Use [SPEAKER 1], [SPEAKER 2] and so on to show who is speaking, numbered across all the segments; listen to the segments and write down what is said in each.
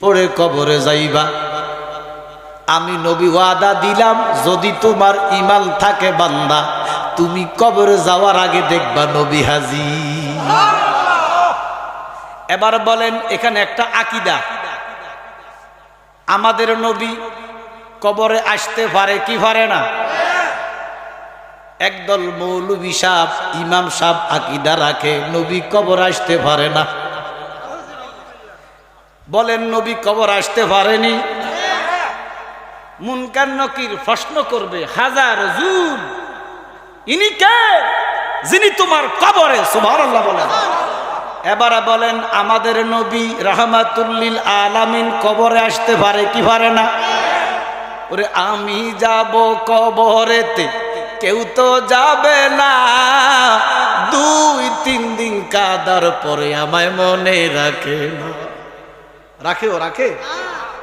[SPEAKER 1] পরে কবরে যাইবা। আমি নবী ওয়াদা দিলাম, যদি তোমার ইমাল থাকে বান্দা, তুমি কবরে যাওয়ার আগে দেখবা নবী হাজি এবার বলেন, এখানে একটা আকিদা। আমাদের নবী কবরে আসতে পারে কি পারে না? একদল মৌলবী সাহ ইমাম সাহ আকিদা রাখে, নবী কবর আসতে পারে না। বলেন, নবী কবর আসতে পারেনি। মুনকার নকির প্রশ্ন করবে, হাজার জুন ইনি কে? যিনি তোমার কবরে, সুবহানাল্লাহ বলেন। এবারে বলেন, আমাদের নবী রাহমাতুল্লিল আলামিন কবরে আসতে পারে কি পারে না? ওরে, আমি যাব কবরেতে, কেউ তো যাবে না। দুই, তিন দিন কাদার পরে আমায় মনে রাখে না। রাখে ও রাখে।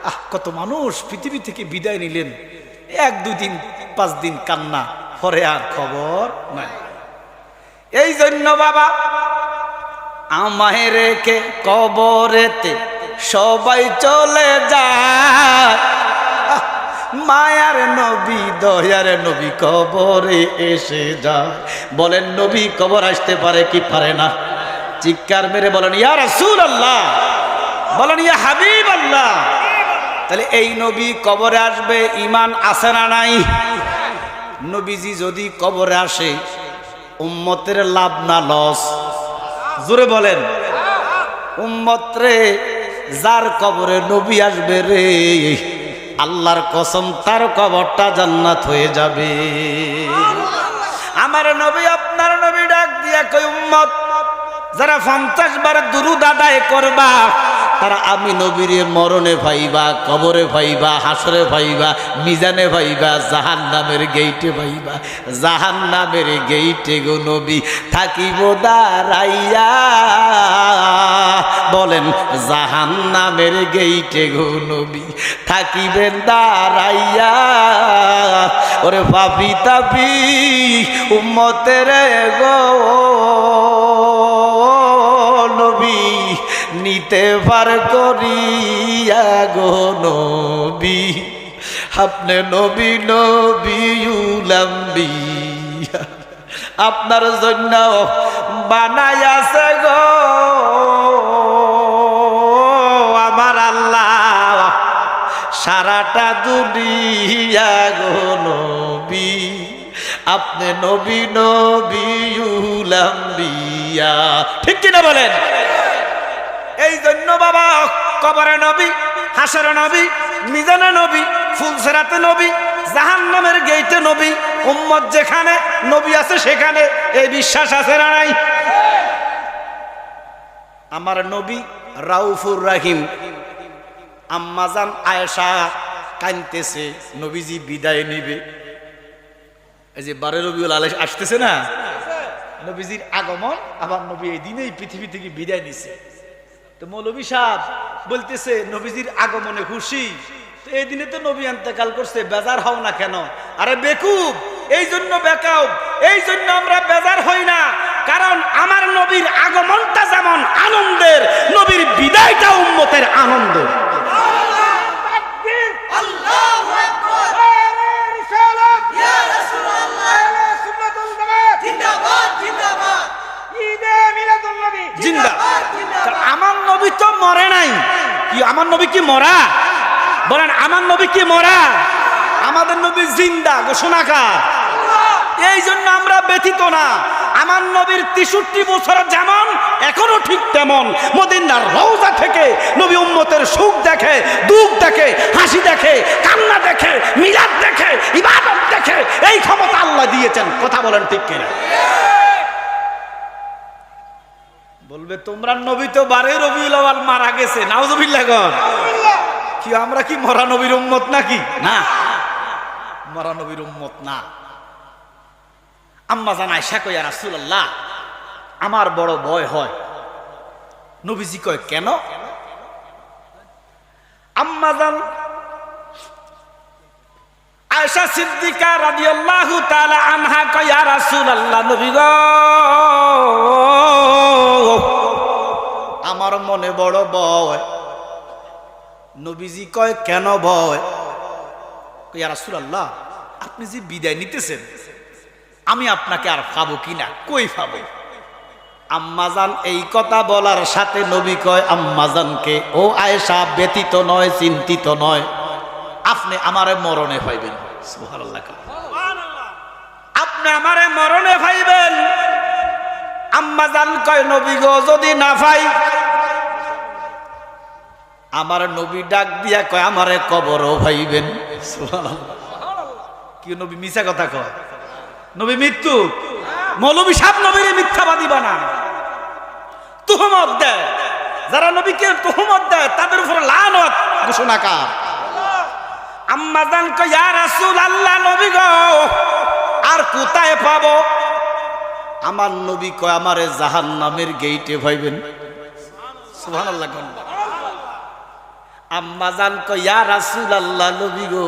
[SPEAKER 1] আহ। কত মানুষ পৃথিবী থেকে বিদায় নিলেন। এক দুই দিন পাঁচ দিন কান্না পরে আর খবর নাই। এই জন্য বাবা আমায় রেখে কবরেতে সবাই চলে যায়। মায়ার নবী দয়ার নবী কবরে এসে যায়। বলেন নবী কবর আসতে পারে কি পারে না? চিৎকার মেরে বলেন ইয়ার রাসূল আল্লাহ বলেন, ইয়া হাবিব আল্লাহ তাহলে এই নবী কবরে আসবে ইমান আছে না নাই? নবীজি যদি কবরে আসে, উম্মতের লাভ না লস? জোরে বলেন। উম্মত রে যার কবরে নবী আসবে রে, আল্লাহর কসম, তার কবরটা জান্নাত হয়ে যাবে। আমার নবী, আপনার নবী ডাক দিয়া কই উম্মত, যারা পঞ্চাশ বার দুরুদ আদায় করবা তারা আমি নবীর মরণে ভাইবা, কবরে ভাইবা, হাসরে ভাইবা, মিজানে ভাইবা জাহান নামের গেইটে ভাইবা। জাহান নামের গেইটে গো নবী, থাকিব দাঁড়াইয়া। বলেন জাহান নামের গেইটে গো নবী, থাকিবেন দাঁড়াইয়া। ওরে ভাবি তাবি, উম্মতের গো। নিতে পার করিয়া গো নবী, আপনি নবী নবী আপনার জন্য বানাই আছে গো। আমার আল্লাহ সারাটা দুনিয়া গো নবী, আপনি নবী নবী ঠিক কিনা বলেন? এই জন্য বাবা, কবরে নবী, হাসরে নবী, মিজানে নবী, ফুলসেরাতে নবী জাহান নামের গেইটে নবী, উম্মত যেখানে, নবী আছে সেখানে, এই বিশ্বাস আছে না নাই? আমার নবী রাউফুর রাহিম আম্মাজান আয়েশা কানতেছে, নবীজি বিদায় নিবে। এই যে বারে রবিউল আলেশ আসতেছে না? নবীজির আগমন আবার নবী এই দিনেই পৃথিবী থেকে বিদায় নিছে। তো মৌলবী সাহ বলতেছে, নবীজির আগমনে খুশি। এই দিনে তো নবী আনতে কাল করছে, বেজার হও না কেন? আরে বেকুব, এই জন্য বেকাও এই জন্য আমরা বেজার হই না। কারণ আমার নবীর আগমনটা যেমন আনন্দের, নবীর বিদায়টা উন্মতের আনন্দ
[SPEAKER 2] আল্লাহু আকবার রিসালাত ইয়া রাসূলুল্লাহ সুন্নাতুল জামাত জিন্দাবাদ জিন্দাবাদ ঈদে মিলাদুন নবী
[SPEAKER 1] জিন্দা কারণ আমার নবী তো মরে নাই কি আমার নবী কি মরা? বলেন, আমার নবী কি মরা? আমাদের নবী জিন্দা, ঘোষণাকার। এই জন্য আমরা ব্যথিত না। আমার নবীর তেষট্টি বছর যেমন, এখনও ঠিক তেমন। মদিনার রৌজা থেকে নবী উম্মতের সুখ দেখে, দুঃখ দেখে, হাসি দেখে, কান্না দেখে, মিলাদ দেখে, ইবাদত দেখে, এই ক্ষমতা আল্লাহ দিয়েছেন। কথা বলেন ঠিক কিনা? বলবে তোমরা নবী তো বারে রবিউল আওয়াল মারা গেছে নাউজুবিল্লাহ গন কি আমরা কি মরা নবীর উম্মত নাকি? না। মরা নবীর উম্মত না। আম্মা জানায় শাকয়া রাসূলুল্লাহ আমার বড় ভয় হয়। নবীজি কয় কেন? আম্মা জান আয়েশা সিদ্দিকা রাদিয়াল্লাহু তাআলা আনহা কয় ইয়া রাসূলুল্লাহ নবী গো। আমার মনে বড় ভয়। নবীজি কয়, কেন ভয়? ইয়া রাসূলুল্লাহ, আপনি যে বিদায় নিতেছেন, আমি আপনাকে আর পাবো কিনা কই পাবো আম্মাজান এই কথা বলার সাথে নবী কয় আম্মাজানকে ও আয়েশা, ব্যতীত নয়, চিন্তিত নয়। আপনি আমারে মরণে পাইবেন আপনি আমারে মরণে পাইবেন আম্মাজান কয়, নবী গো, যদি না পাই আমার নবী ডাক দিয়া কয়, আমারে কবরও ভাইবেন। কি নবী মিছা কথা কয়? নবী মৃত্যু। মৌলবী সাপ নবীর মিথ্যাবাদী বানা তুহমত দেয়। যারা নবীকে তুহমত দেয়, তাদের উপর লানত ঘোষণা কার? আম্মা জান কয় রাসূল আল্লাহ নবী গো, আর কোথায় পাবো? আমার নবী কয়, আমারে জাহান্নামের গেইটে ভাইবেন। সুবহানাল্লাহ, কোন। আম্মা জান কয় ইয়া রাসূল আল্লাহ নবী গো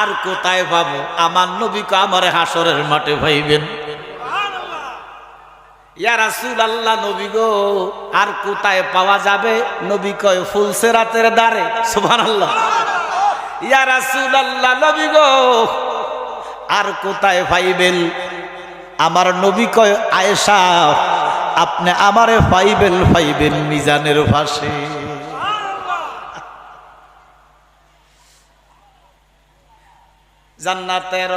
[SPEAKER 1] আর কোথায় পাবো? আমার নবী কয় আমারে হাসরের মাঠে ভাইবেন ইয়া রাসূল আল্লাহ নবী গো আর কোথায় পাওয়া যাবে? নবী কয় ফুলসেরাতের দ্বারে। সুবহানাল্লাহ। ইয়া রাসূল আল্লাহ নবী গো আর কোথায় পাইবেন? আমার নবী কয় আয়েশা আপনি আমারে পাইবেন পাইবেন মিজানের পাশে। জান্নাতের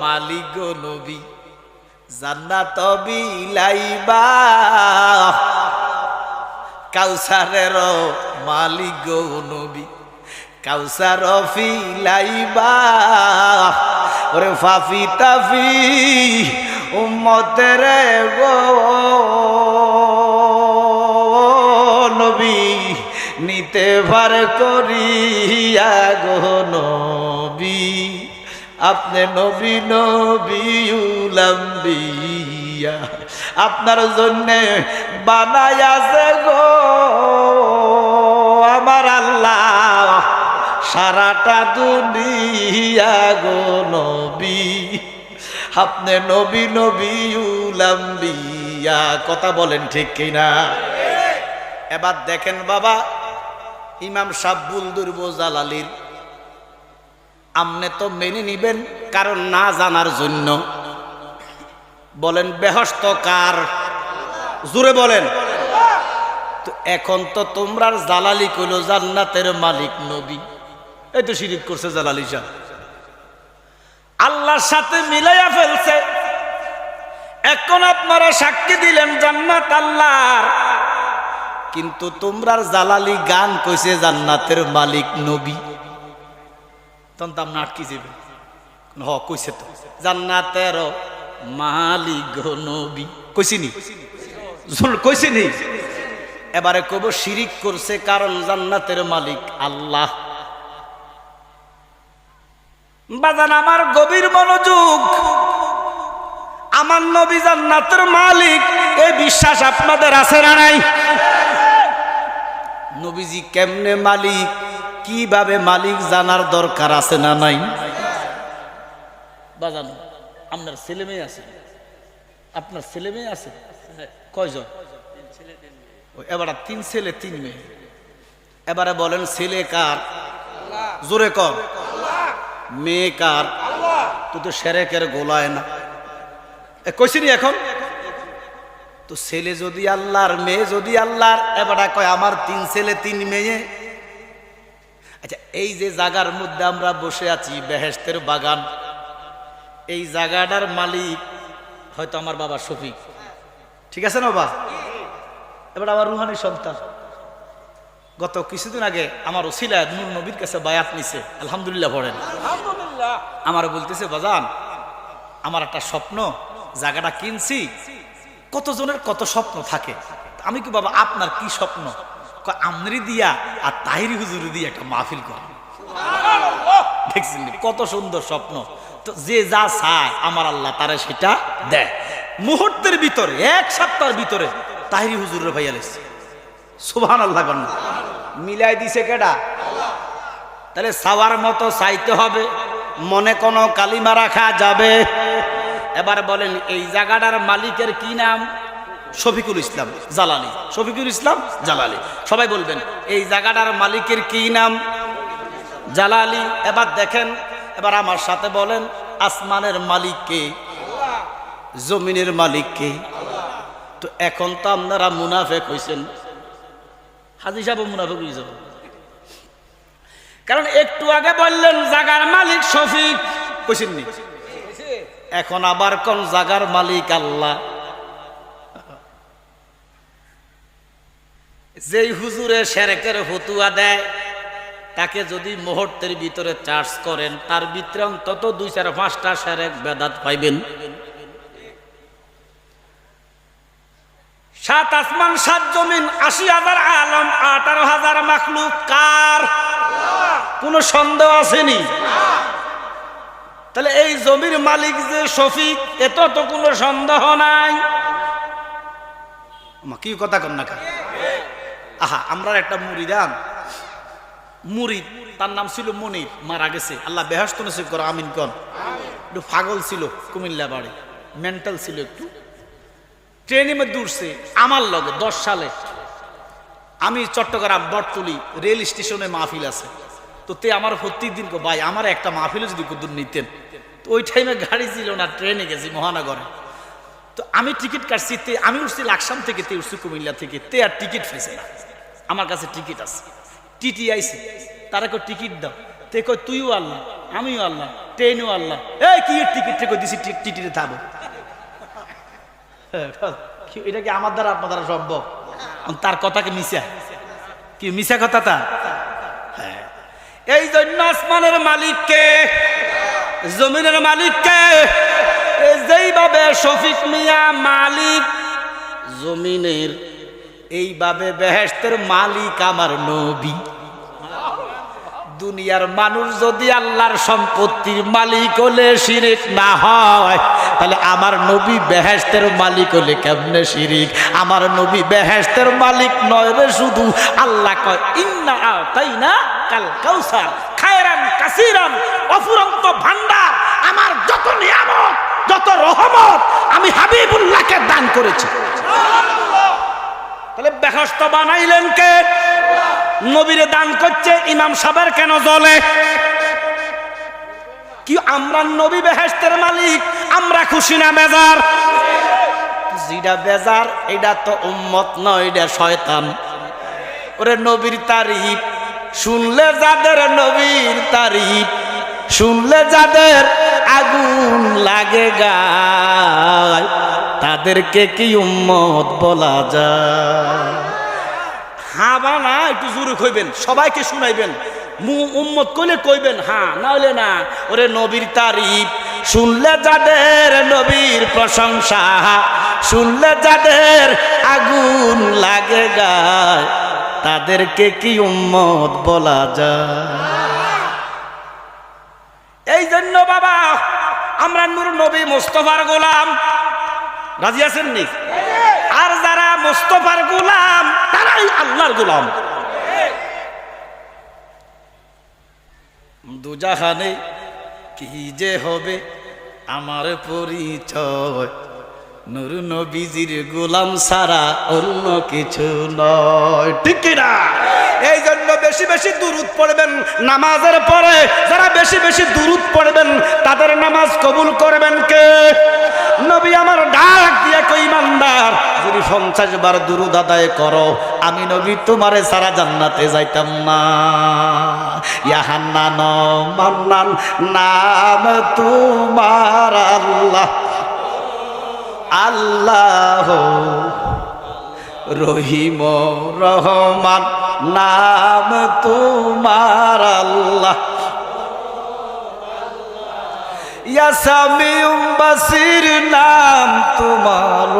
[SPEAKER 1] মালিক নবী। জান্নাত বিলাইবা। কাউসারের মালিক নবী। কাউসার ফিলাইবা। ওরে ফাফি তাফি উম্মতের গো নবী, নিতে ভার করিয়া গো নবী। আপনি নবী নবী উলাম্বিয়া আপনার জন্য বানায়াছে গো আমার আল্লাহ। সারাটা দুনিয়া গো নবী। আপনি নবী নবীলাম্বিয়া কথা বলেন ঠিক কিনা? এবার দেখেন বাবা, ইমাম সাব্বুল দুর্ব জালালির আমনে তো মেনে নিবেন কারণ না জানার জন্য। বলেন, বেহস্ত কার? জুড়ে বলেন। তো এখন তো তোমরা জালালি কইল জান্নাতের মালিক নবী। এই তো শিরিক করছে জালালি শাহ আল্লাহর সাথে মিলাইয়া ফেলছে। এখন আপনারা সাক্ষী দিলেন জান্নাত আল্লাহর। কিন্তু তোমরার জালালি গান কইছে জান্নাতের মালিক নবী। তখন তো আপনার আটকে যাবে হ কইছে তো। জান্নাতের মালিক নবী। কইছিনি কইছিনি এবারে কব শিরিক করছে কারণ জান্নাতের মালিক আল্লাহ। বাজান, আমার গভীর মনোযোগ। আমার নবী জান্নাতের মালিক এই বিশ্বাস আপনাদের আছে না নাই? নবীজি কেমনে মালিক? কীভাবে মালিক জানার দরকার আছে না নাই? বাজান, আপনার ছেলে মেয়ে আছে? আপনার ছেলে মেয়ে আছে? কয়জন? এবারে তিন ছেলে, তিন মেয়ে। এবারে বলেন, ছেলে কার? জোরে কর। মেয়ে কার? তুই তো সেরেকের গোলায় না। কইছিনি এখন? তো ছেলে যদি আল্লাহর, মেয়ে যদি আল্লাহর, এবারে কয়, আমার তিন ছেলে, তিন মেয়ে। আচ্ছা এই যে জায়গার মধ্যে আমরা বসে আছি বেহেস্তের বাগান এই জায়গাটার মালিক হয়তো আমার বাবা শফিক। ঠিক আছে না বাবা? এবার আমার রুহানি সন্তান। গত কিছুদিন আগে আমার ওসিলা নূর নবীর কাছে বায়াত নিছে আলহামদুলিল্লাহ পড়েন। আমার বলতেছে বাজান আমার একটা স্বপ্ন জায়গাটা কিনছি কতজনের কত স্বপ্ন থাকে? আমি কি বাবা আপনার কি স্বপ্ন? আমরি দিয়া আর তাহিরি হুজুরি দিয়া একটা মাহফিল করে। দেখছেন কত সুন্দর স্বপ্ন। তো যে যা চায়, আমার আল্লাহ তারা সেটা দেয়। মুহূর্তের ভিতরে, এক সপ্তাহের ভিতরে তাহিরি হুজুরের ভাইয়া লেছে সুবহান আল্লাহ কন্যা মিলাই দিছে কেডা? তাহলে সাওয়ার মতো চাইতে হবে। মনে কোনো কালিমা রাখা যাবে। এবার বলেন, এই জায়গাটার মালিকের কি নাম? শফিকুল ইসলাম জালালি। শফিকুল ইসলাম জালালি। সবাই বলবেন, এই জায়গাটার মালিকের কি নাম? জালালি, এবার দেখেন, এবার আমার সাথে বলেন, আসমানের মালিক কে? জমিনের মালিক কে? তো এখন তো আপনারা মুনাফেক হয়েছেন হাজি সাহেব মুনাফেক হয়ে যাবেন। কারণ একটু আগে বললেন জাগার মালিক শফিক। কইছেননি এখন আবার কোন জাগার মালিক আল্লাহ? যেই হুজুরে সেরেকের ফতুয়া দেয়, তাকে যদি মুহূর্তের ভিতরে চার্জ করেন, তার ভিতরে অন্তত দুই চার পাঁচটা সেরেক বেদাত পাইবেন। সাত আসমান, সাত জমিন, আশি হাজার আলম, আঠারো হাজার মাখলুক, কার? কোনো সন্দেহ আসেনি? তাহলে এই জমির মালিক যে শফিক এত তো কোনো সন্দেহ নাই। কি কথা কন না কেন? আহা আমরা একটা মুড়ি মুরিদান। মুরিদ তার নাম ছিল মনির মারা গেছে। আল্লাহ বেহাস্ত নসিব করো আমিন কন। একটু পাগল ছিল কুমিল্লা বাড়ি মেন্টাল ছিল একটু। ট্রেনে মধ্যে উঠছে আমার লগে দশ সালে। আমি চট্টগ্রাম বটতলি রেল স্টেশনে মাহফিল আছে। তো তে আমার প্রত্যেক দিন কো, ভাই আমার একটা মাহফিলে যদি কুদুর নিতেন। তো ওই টাইমে গাড়ি ছিল না ট্রেনে গেছি মহানগরে। তো আমি টিকিট কাটছি তে আমি উঠছি লাকসাম থেকে, তে উঠছি কুমিল্লা থেকে, তে আর টিকিট ফেসে না। আমার কাছে টিকিট আছে। টিটি আইছে। তারা কো টিকিট দাও। তে কই তুইও আল্লাহ আমিও আল্লাহ ট্রেনও আল্লাহ এই, কি টিকিট থেকে দিছি? টিটিতে থাকব এটা কি আমার দ্বারা, আপনার দ্বারা সম্ভব? তার কথাকে মিশা কি মিশা কথা তা হ্যাঁ। এই জন্য আসমানের মালিককে, জমিনের মালিককে যেইভাবে শফিক মিয়া মালিক জমিনের, এইভাবে বেহেস্তের মালিক আমার নবী। দুনিয়ার মানুষ যদি আল্লাহর সম্পত্তির মালিক হলে শিরিক না হয়, তাহলে আমার নবী বেহেস্তের মালিক হলে কেমনে শিরিক? আমার নবী বেহেস্তের মালিক নয় রে শুধু। আল্লাহ কয়, ইন্না তাই না কাল কাউসার, খায়রান কাসিরান, অফুরন্ত ভান্ডার আমার যত নিয়ামত যত রহমত আমি হাবিবুল্লাহকে দান করেছি। তাহলে বেহস্ত বানাইলেন কে? নবীরে দান করছে ইমাম সাহেবের কেন জ্বলে কি আমরা নবী বেহেস্তের মালিক, আমরা খুশি না বেজার? যেটা বেজার, এটা তো উম্মত নয়, এটা শয়তান। ওরে নবীর তারিফ, শুনলে যাদের নবীর তারিফ, শুনলে যাদের আগুন লাগে গায়। তাদেরকে কি উম্মত বলা যায়? হাবা না, একটু জোরে কইবেন, সবাইকে শুনাইবেন। উম্মত কইলে কইবেন হ্যাঁ না হলে না। ওরে নবীর তারিফ, শুনলে যাদের নবীর প্রশংসা, শুনলে যাদের আগুন লাগে গায়, তাদেরকে কি উম্মত বলা যায়? এই জন্য বাবা, আমরা নূর নবী মোস্তফার গোলাম। রাজি আছেন নি? আর যারা মোস্তফার গোলাম, তারাই আল্লাহর গোলাম। দুজাহানে কি যে হবে আমার পরিচয়? নুর নবীজির গোলাম সারা অন্য কিছু নয়। ঠিক না এই জন্য বেশি বেশি দুরুদ পড়বেন। নামাজের পরে যারা বেশি বেশি দুরুদ পড়বেন, তাদের নামাজ কবুল করবেন কে? নবী আমার ডাক দিয়ে ইমানদার, যদি পঞ্চাশ বার দুরুদ আদায় করো, আমি নবী তোমারে সারা জান্নাতে যাইতাম না। ইয়াহান্নান, মান্নান, নাম তোমার আল্লাহ। আল্লাহ রহিম রহমান, নাম তোমার আল্লাহ। বাসির, নাম তোমার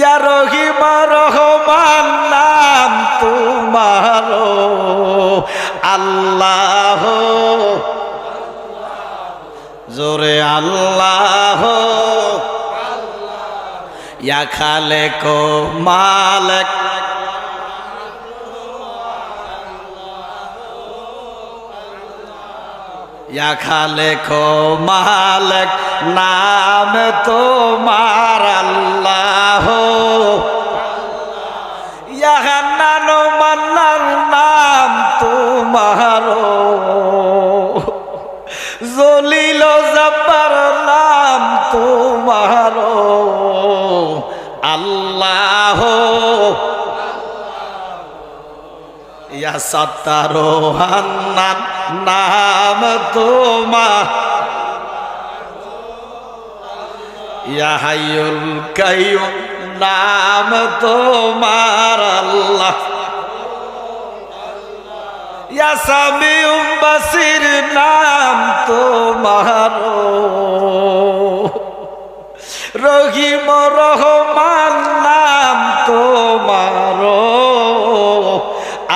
[SPEAKER 1] ইয়া রহিম রহমান, নাম তোমার আল্লাহ জোরে আল্লাহ। ইয়া খালেক মালেক। ইয়া খালেক মালেক নাম তোমার আল্লাহ। সত্তারো হান্নান নাম তোমার। ইয়া হাইয়ুল কাইয়ুম, নাম তোমার আল্লাহ। ইয়া সামিউম নাম তোমার। রহিম রহমান, নাম তোমার।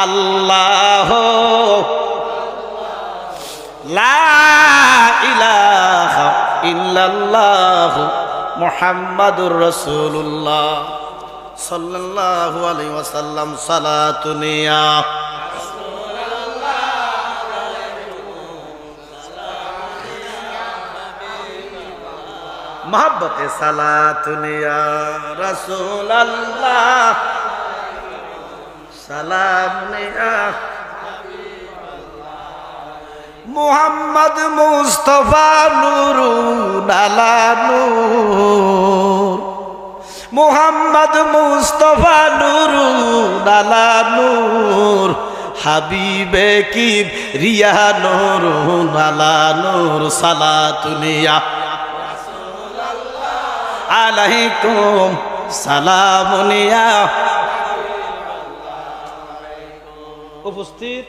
[SPEAKER 1] আল্লাহ ইল্লাল্লাহ মুহাম্মাদুর রাসূলুল্লাহ সাল্লাল্লাহু আলাইহি ওয়াসাল্লাম সালাতুনিয়া মোহাব্বতে সালাতুনিয়া রাসূলুল্লাহ সালাম নিয়া মুহাম্মদ মুস্তফা নূর। মুহাম্মদ মুস্তফা নূর। হাবিবে কি রিয়া নুরুন আলা নূর। সালাতুনিয়া আলাইকুম সালামুনিয়া উপস্থিত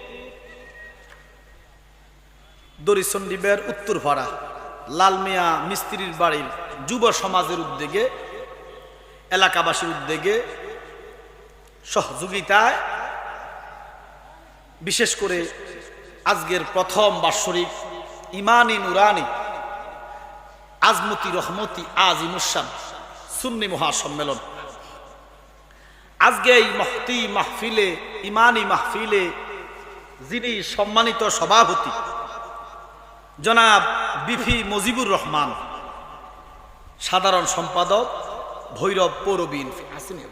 [SPEAKER 1] দরিচণ্ডীবের উত্তর ভাড়া। লালমিয়া মিস্ত্রির বাড়ির যুব সমাজের উদ্যোগে, এলাকাবাসীর উদ্যোগে সহযোগিতায় বিশেষ করে আজকের প্রথম বাৎসরিক ইমানি নুরানি, আজমতি রহমতি আজিমুসান সুন্নি মহাসম্মেলন। আজকে এই মহতি মাহফিলে, ইমানি মাহফিলে যিনি সম্মানিত সভাপতি জনাব বিফি মজিবুর রহমান, সাধারণ সম্পাদক, ভৈরব পৌর বিএনপি। আসেনি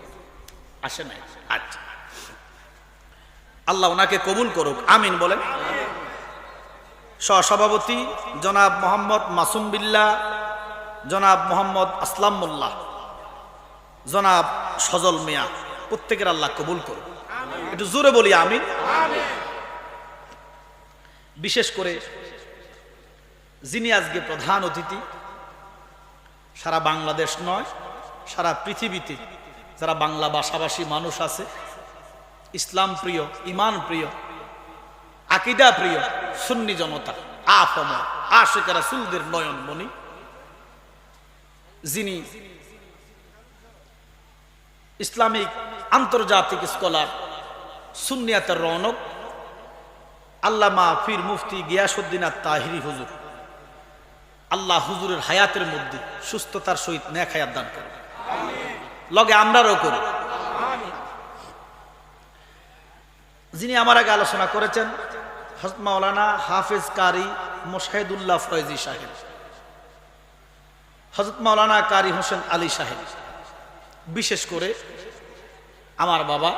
[SPEAKER 1] আসে নাই আচ্ছা। আল্লাহ ওনাকে কবুল করুক। আমিন বলেন। সহসভাপতি জনাব মোহাম্মদ মাসুম বিল্লা জনাব মোহাম্মদ আসলাম মোল্লা জনাব সজল মিয়া, প্রত্যেকের আল্লাহ কবুল করুন একটু জোরে বলি আমিন। বিশেষ করে যিনি আজকে প্রধান অতিথি, সারা বাংলাদেশ নয়, সারা পৃথিবীতে যারা বাংলা ভাষাভাষী মানুষ আছে, ইসলাম প্রিয়, ইমান প্রিয়, আকিদা প্রিয়, সুন্নি জনতা, আফম আশেকারা সুলদের নয়ন মনি যিনি ইসলামিক আন্তর্জাতিক স্কলার, সুন্নিয়াতের রৌনক, আল্লামা ফির মুফতি গিয়াসুদ্দিন আর তাহিরি হুজুর। আল্লাহ হুজুরের হায়াতের মধ্যে সুস্থতার সহিত ন্যাক হায়াত দান করে লগে আমরারও করি। যিনি আমার আগে আলোচনা করেছেন হজরত মাওলানা হাফেজ কারি মোশাহিদুল্লাহ ফয়েজি সাহেব হজরত মাওলানা কারি হোসেন আলী সাহেব, বিশেষ করে আমার বাবা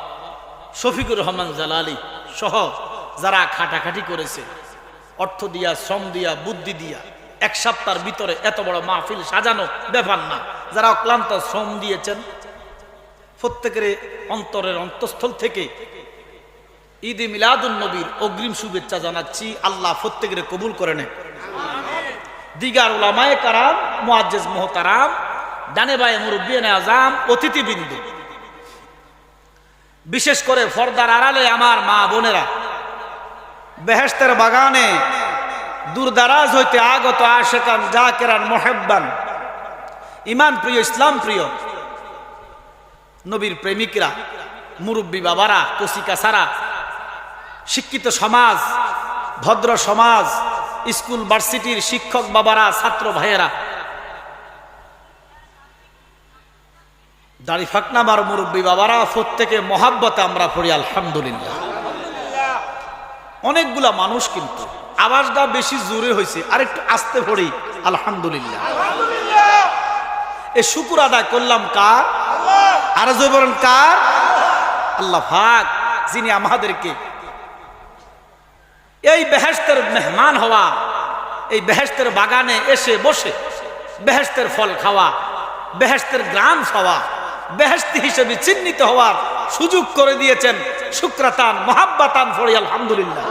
[SPEAKER 1] শফিকুর রহমান জালালি সহ যারা খাটাখাটি করেছে, অর্থ দিয়া, শ্রম দিয়া, বুদ্ধি দিয়া এক সপ্তাহের ভিতরে এত বড় মাহফিল সাজানো ব্যাপার না। যারা অক্লান্ত শ্রম দিয়েছেন, প্রত্যেকের অন্তরের অন্তঃস্থল থেকে ঈদে মিলাদুন নবীর অগ্রিম শুভেচ্ছা জানাচ্ছি। আল্লাহ প্রত্যেকের কবুল করে নেন দিগার উলামায়ে কারাম, মুআজ্জিজ মোহতারাম, ডানে বায়ে মুরব্বিয়ানে আজাম, অতিথিবৃন্দ। বিশেষ করে ফর্দার আড়ালে আমার মা বোনেরা বেহেস্তের বাগানে দূরদারাজ হইতে আগত আশেকান, জাকেরান, মোহেব্বান। ইমান প্রিয়, ইসলাম প্রিয়। নবীর প্রেমিকরা, মুরব্বী বাবারা, কচিকাছারা, শিক্ষিত সমাজ, ভদ্র সমাজ, স্কুল, ভার্সিটির শিক্ষক বাবারা, ছাত্র ভাইয়েরা। দাড়ি ফাকনা মার মুরব্বী বাবারা, প্রত্যেকে মহাব্বতে আমরা পড়ি, আলহামদুলিল্লাহ। অনেকগুলা মানুষ কিন্তু আওয়াজটা বেশি জোরে হয়েছে আর একটু আস্তে পড়ি, আলহামদুলিল্লাহ। এ শুকুর আদায় করলাম কার? আর বলেন কার? আল্লাহ ভাগ যিনি আমাদেরকে এই বেহেস্তের মেহমান হওয়া, এই বেহেস্তের বাগানে এসে বসে বেহেস্তের ফল খাওয়া বেহেস্তের গ্রাম খাওয়া বেহেস্তি হিসেবে চিহ্নিত হওয়ার সুযোগ করে দিয়েছেন শুক্রাতান, মহাব্বাতান আলহামদুলিল্লাহ
[SPEAKER 2] আলহামদুলিল্লাহ।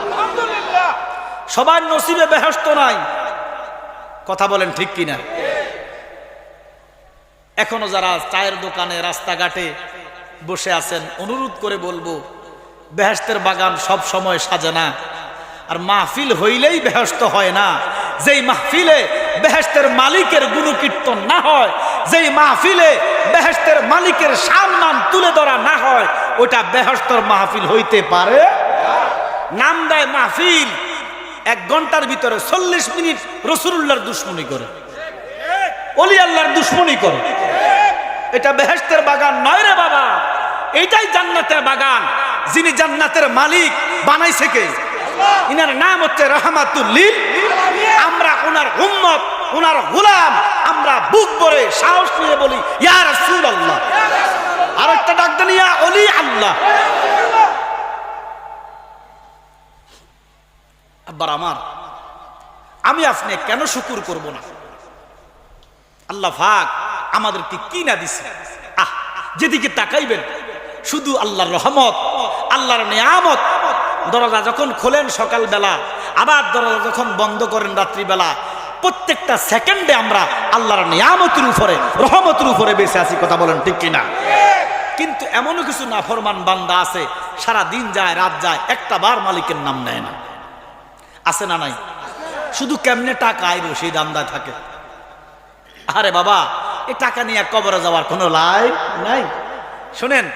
[SPEAKER 1] সবার নসিবে বেহেস্ত নাই। কথা বলেন ঠিক কিনা? এখনও যারা চায়ের দোকানে, রাস্তাঘাটে বসে আছেন, অনুরোধ করে বলব বেহেস্তের বাগান সব সময় সাজে না। আর মাহফিল হইলেই বেহেস্ত হয় না। যেই মাহফিলে বেহেস্তের মালিকের গুণকীর্তন না হয়, যেই মাহফিলে বেহেস্তের মালিকের সম্মান তুলে ধরা না হয়, ওটা বেহেস্তর মাহফিল হইতে পারে? নাম দেয় মাহফিল। এক ঘণ্টার ভিতরে চল্লিশ মিনিট রসুল্লাহর দুশ্মনী করে। অলি আল্লাহর দুশ্মনী করে। এটা বেহেস্তের বাগান নয় রে বাবা। এইটাই জান্নাতের বাগান। যিনি জান্নাতের মালিক, বানাইছে কে? ইনার নাম হচ্ছে রহমাতুল্লিল। আমরা ওনার উম্মত ওনার গোলাম। আমরা বুক ভরে সাহস নিয়ে বলি, ইয়া রাসূল আল্লাহ আর একটা ডাক দেন ইয়া অলি আল্লাহ। আব্বার আমার, আমি আপনি কেন শুকুর করব না? আল্লাহ ফাক আমাদেরকে কি না দিছে? আহ, যেদিকে তাকাইবেন, শুধু আল্লাহর রহমত, আল্লাহর নিয়ামত। দরজা যখন খোলেন সকালবেলা, আবার দরজা যখন বন্ধ করেন রাত্রিবেলা, প্রত্যেকটা সেকেন্ডে আমরা আল্লাহর নিয়ামতের উপরে, রহমতের উপরে বেঁচে আছি, কথা বলেন ঠিক কিনা? কিন্তু এমনও কিছু নাফরমান বান্দা আছে সারা দিন যায়, রাত যায়, একটা বার মালিকের নাম নেয় না। আছে না নাই? শুধু কেমনে টাকা আইব সেই দান্দায় থাকে। আরে বাবা এই টাকা নিয়ে কবরে যাওয়ার কোনো লাই নাই। শোনেন,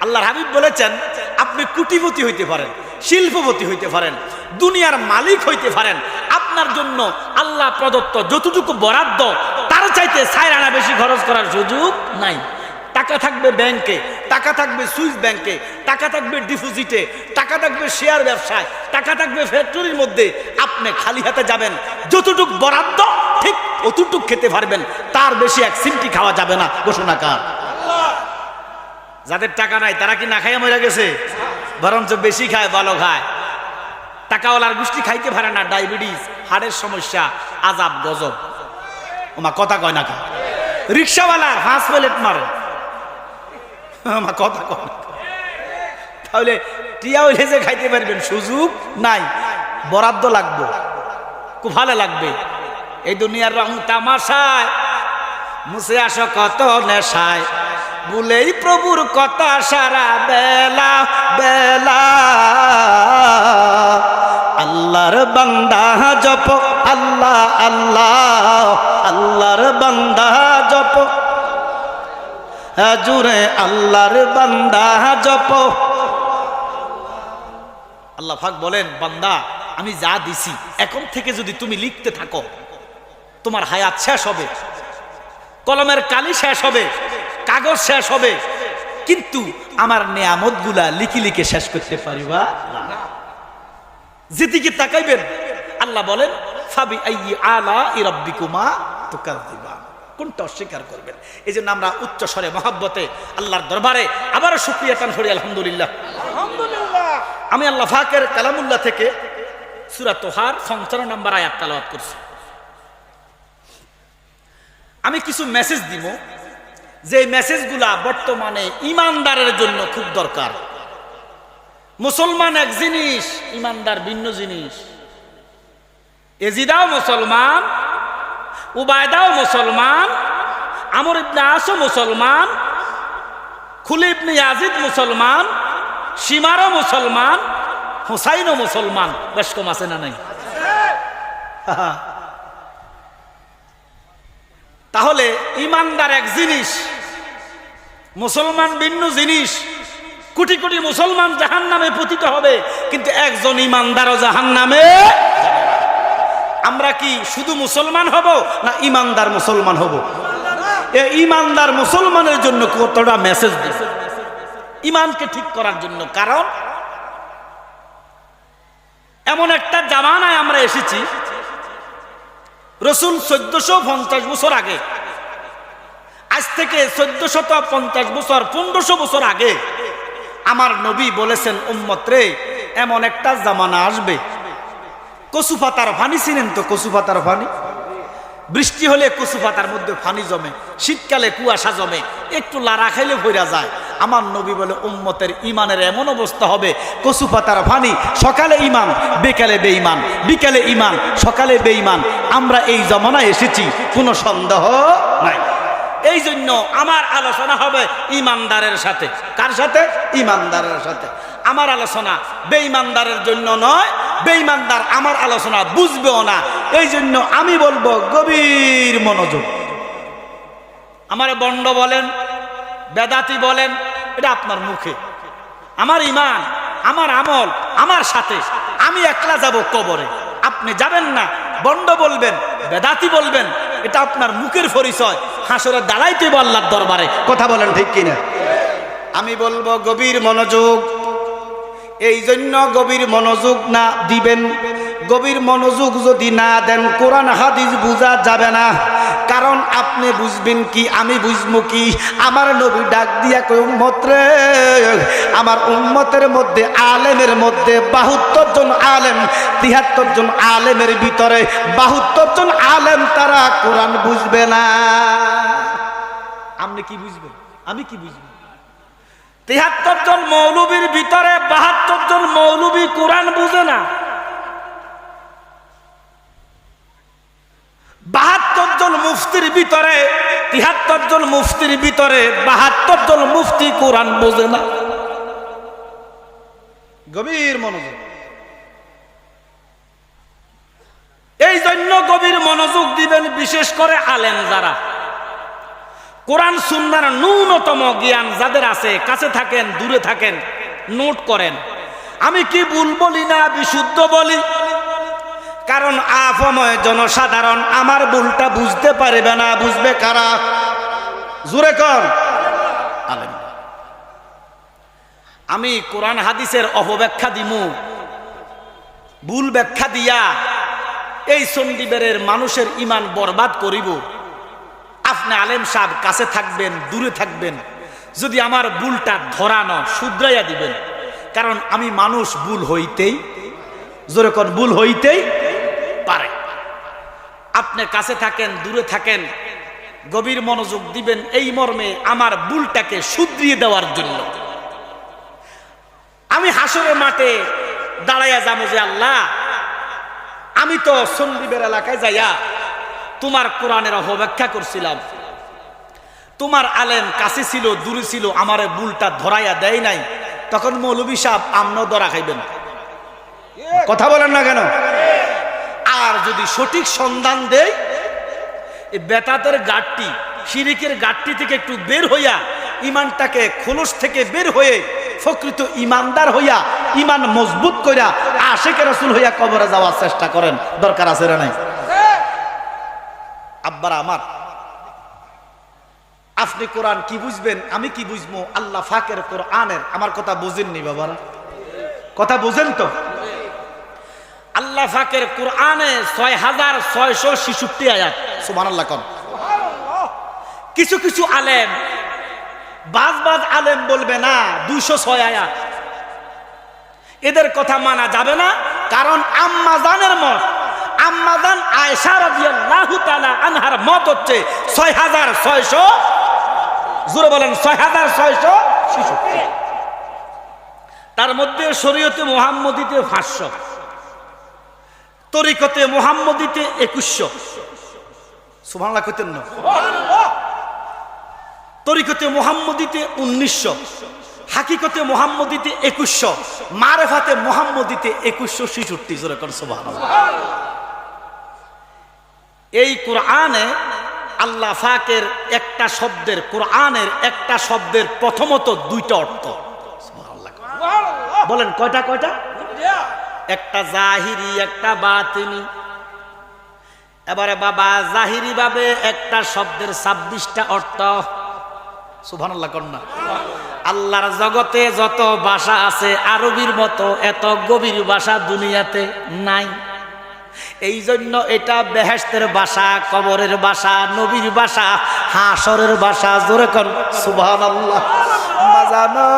[SPEAKER 1] আল্লাহর হাবিব বলেছেন, আপনি কুটিপতি হইতে পারেন, শিল্পপতি হইতে পারেন, দুনিয়ার মালিক হইতে পারেন। আপনার জন্য আল্লাহ প্রদত্ত যতটুকু বরাদ্দ, তার চাইতে সাইর আনা বেশি খরচ করার সুযোগ নাই। টাকা থাকবে ব্যাংকে, টাকা থাকবে সুইস ব্যাংকে, টাকা থাকবে ডিপোজিটে, টাকা থাকবে শেয়ার ব্যবসায়, টাকা থাকবে ফ্যাক্টরির মধ্যে। আপনি খালি হাতে যাবেন। যতটুক বরাদ্দ, ঠিক অতটুক খেতে পারবেন। তার বেশি এক সিমটি খাওয়া যাবে না ঘোষণা কার যাদের টাকা নাই, তারা কি না খাইয়া মরে গেছে? বরঞ্চ বেশি খায়, ভালো খায়। টাকাওয়ালার গোষ্ঠী খাইতে পারে না, ডায়াবেটিস, হাড়ের সমস্যা, আজাব, গজব। ওমা, কথা কয় না রিক্সাওয়ালার হাঁস প্লেট মারে। আমার কথা কয় তাহলে টিয়া হইলে খাইতে পারবেন, সুযোগ নাই। বরাদ্দ লাগবে। খুব ভালো লাগবে। এই দুনিয়ার রং তামাশায়। মুছে আসো কত নেশায়। বলেই প্রভুর কথা সারা বেলা বেলা। আল্লাহর বান্দা জপ, আল্লাহ আল্লাহ। আল্লাহর বান্দা জপ। জুড়ে আল্লাহর বান্দা জপ আল্লাহ ফাক বলেন, বান্দা, আমি যা দিছি, এখন থেকে যদি তুমি লিখতে থাকো, তোমার হায়াত শেষ হবে, কলমের কালি শেষ হবে, কাগজ শেষ হবে, কিন্তু আমার নেয়ামতগুলা লিখি লিখে শেষ করতে পারিবা। যেদিকে তাকাইবেন, আল্লাহ বলেন, ফাবি আলা ইরাব্বিকুমা তুকাযযিবান কোনটা অস্বীকার করবেন? এই জন্য আমরা উচ্চ স্বরে মহাব্বতে আল্লাহর দরবারে আবারও শুক্রিয়া তান করি আলহামদুলিল্লাহ।
[SPEAKER 2] আলহামদুলিল্লাহ।
[SPEAKER 1] আমি আল্লাহ ফাকের কালামুল্লাহ থেকে সুরা তোহার পঞ্চান্ন নাম্বার আয়াত তালাওয়াত করছি। আমি কিছু মেসেজ দিব যে মেসেজগুলা বর্তমানে ইমানদারের জন্য খুব দরকার। মুসলমান এক জিনিস ইমানদার ভিন্ন জিনিস। এজিদাও মুসলমান উবায়দাও মুসলমান, আমর ইবনে আসও মুসলমান, খুলি ইবনে ইয়াজিদ মুসলমান, সীমারও মুসলমান, হুসাইনও মুসলমান। বেশ কম আছে না নাই? তাহলে ইমানদার এক জিনিস, মুসলমান ভিন্ন জিনিস, কোটি কোটি মুসলমান জাহান নামে পতিত হবে, কিন্তু একজন ইমানদারও জাহান নামে আমরা কি শুধু মুসলমান হব না ইমানদার মুসলমান হব? এ ইমানদার মুসলমানের জন্য কতটা মেসেজ দিবে ইমানকে ঠিক করার জন্য কারণ? এমন একটা জামানায় আমরা এসেছি, রসুল চোদ্দশো পঞ্চাশ বছর আগে, আজ থেকে চোদ্দশত পঞ্চাশ বছর, পনেরোশো বছর আগে, আমার নবী বলেছেন, উম্মত রে, এমন একটা জামানা আসবে কচু পাতার ফানি ছিলেন তো, কচু পাতার ফানি বৃষ্টি হলে কচু পাতার মধ্যে ফানি জমে, শীতকালে কুয়াশা জমে, একটু লারা খাইলে ভইরা যায়। আমার নবী বলে, উম্মতের ইমানের এমন অবস্থা হবে, কচু পাতার ফানি সকালে ইমান বিকালে বেঈমান, বিকালে ইমান সকালে বেঈমান, আমরা এই জমানায় এসেছি, কোনো সন্দেহ নাই। এই জন্য আমার আলোচনা হবে ইমানদারের সাথে। কার সাথে? ইমানদারের সাথে। আমার আলোচনা বেঈমানদারের জন্য নয় বেঈমানদার আমার আলোচনা বুঝবেও না। এই জন্য আমি বলব, গভীর মনোযোগ। আমার বন্ড বলেন, বেদাতি বলেন, এটা আপনার মুখে। আমার ইমান আমার আমল, আমার সাথে। আমি একলা যাব কবরে। আপনি যাবেন না, বন্ড বলবেন, বেদাতি বলবেন, এটা আপনার মুখের পরিচয়। হাসরের দাঁড়াইতে আল্লাহর দরবারে। কথা বলেন ঠিক কিনা? আমি বলব, গভীর মনোযোগ। এই জন্য গভীর মনোযোগ না দিবেন। গভীর মনোযোগ যদি না দেন, কোরআন, হাদিস বোঝা যাবে না। কারণ আপনি বুঝবেন কি, আমি বুঝব কি? আমার নবী ডাক দিয়া কই উম্মত আমার উম্মতের মধ্যে আলেমের মধ্যে বাহাত্তর জন আলেম, তিহাত্তর জন আলেমের ভিতরে বাহাত্তর জন আলেম তারা কোরআন বুঝবে না। আপনি কি বুঝবেন? আমি কি বুঝব? তিহাত্তর জন মৌলবীর ভিতরে বাহাত্তর জন মৌলবী কোরআন বুঝে না। বাহাত্তর জন মুফতির ভিতরে জন মুফতির ভিতরে বাহাত্তর জন মুফতি কোরআন না। গভীর মনোযোগ। এই জন্য গভীর মনোযোগ দিবেন বিশেষ করে আলেন যারা। কোরআন সুন্নার ন্যূনতম জ্ঞান যাদের আছে, কাছে থাকেন, দূরে থাকেন, নোট করেন। আমি কি ভুল বলি না বিশুদ্ধ বলি? কারণ আফময় জনসাধারণ আমার ভুলটা বুঝতে পারবে না, বুঝবে কারা? জুরে কর আমি কোরআন হাদিসের অপব্যাখ্যা দিমু। ভুল ব্যাখ্যা দিয়া এই চণ্ডীবের মানুষের ইমান বরবাদ করিব। আপনি আলেম সাহেব, কাছে থাকবেন, দূরে থাকবেন। যদি আমার ভুলটা ধরানো, শুধরাইয়া দিবেন। কারণ আমি মানুষ, ভুল হইতেই, জোরে কর ভুল হইতেই পারে। আপনি কাছে থাকেন, দূরে থাকেন, গভীর মনোযোগ দিবেন, এই মর্মে আমার ভুলটাকে শুধরিয়ে দেওয়ার জন্য। আমি হাসরের মাঠে দাঁড়াইয়া যাব যে আল্লাহ, আমি তো সন্দীপের এলাকায় যাইয়া তোমার কোরআনের অপব্যাখ্যা করছিলাম। তোমার আলেম কাছে ছিল, দূরে ছিল, আমার ভুলটা ধরাইয়া দেয় নাই। তখন মৌলবী সাহেব আমরাও ধরা খাইবেন। কথা বলেন না কেন? আর যদি সঠিক সন্ধান দেয় বেতাতের গাঠটি, শিরিকের গাঠটি থেকে একটু বের হইয়া, ইমানটাকে খোলস থেকে বের হয়ে, প্রকৃত ইমানদার হইয়া, ইমান মজবুত কইরা আশেকে রসুল হইয়া কবরে যাওয়ার চেষ্টা করেন। দরকার আছে না নাই? আব্বারা আমার। আপনি কোরআন কি বুঝবেন? আমি কি বুঝব? আল্লাহ ফাকের কোরআনের। আমার কথা বুঝেননি বাবারা। কথা বুঝেন তো? আল্লাহ ফাকের কোরআনে ছয় হাজার ছয়শো ছিষট্টি আয়াত। সুমান আল্লাহ কর কিছু কিছু আলেম, বাজ বাজ আলেম বলবে, না, দুইশো ছয় আয়াত। এদের কথা মানা যাবে না, কারণ আম্মাজানের মত। আম্মাজান আয়সা রাদিয়াল্লাহু তাআলা আনহার মত হচ্ছে ছয় হাজার ছয়শো, জোরে বলেন ছয় হাজার ছয়শো ছিষট্টি। তার মধ্যে শরীয়তে মোহাম্মদীতে পাঁচশো, তরিকতে মোহাম্মদীতে একুশশো। সুবহানাল্লাহ কইতেন না। তরিকতে মোহাম্মদীতে উনিশশো, হাকিকতে মোহাম্মদীতে একুশশো, মারেফাতে মোহাম্মদীতে একুশশো ছিষট্টি, জোরে কর সুবহানাল্লাহ। এই কোরআনে আল্লাহ ফাকের একটা শব্দের, কোরআনের একটা শব্দের প্রথমত দুইটা অর্থ। বলেন, কয়টা কয়টা? একটা জাহিরি, একটা বাতিনি। এবারে বাবা, জাহিরি ভাবে একটা শব্দের ছাব্বিশটা অর্থ। সুবহানাল্লাহ কন্যা আল্লাহর জগতে যত ভাষা আছে, আরবির মতো এত গভীর ভাষা দুনিয়াতে নাই। এই জন্য এটা বেহেস্তের বাসা, কবরের বাসা, নবীর বাসা হাসরের বাসা, জোরে কর সুবাহ বাজানো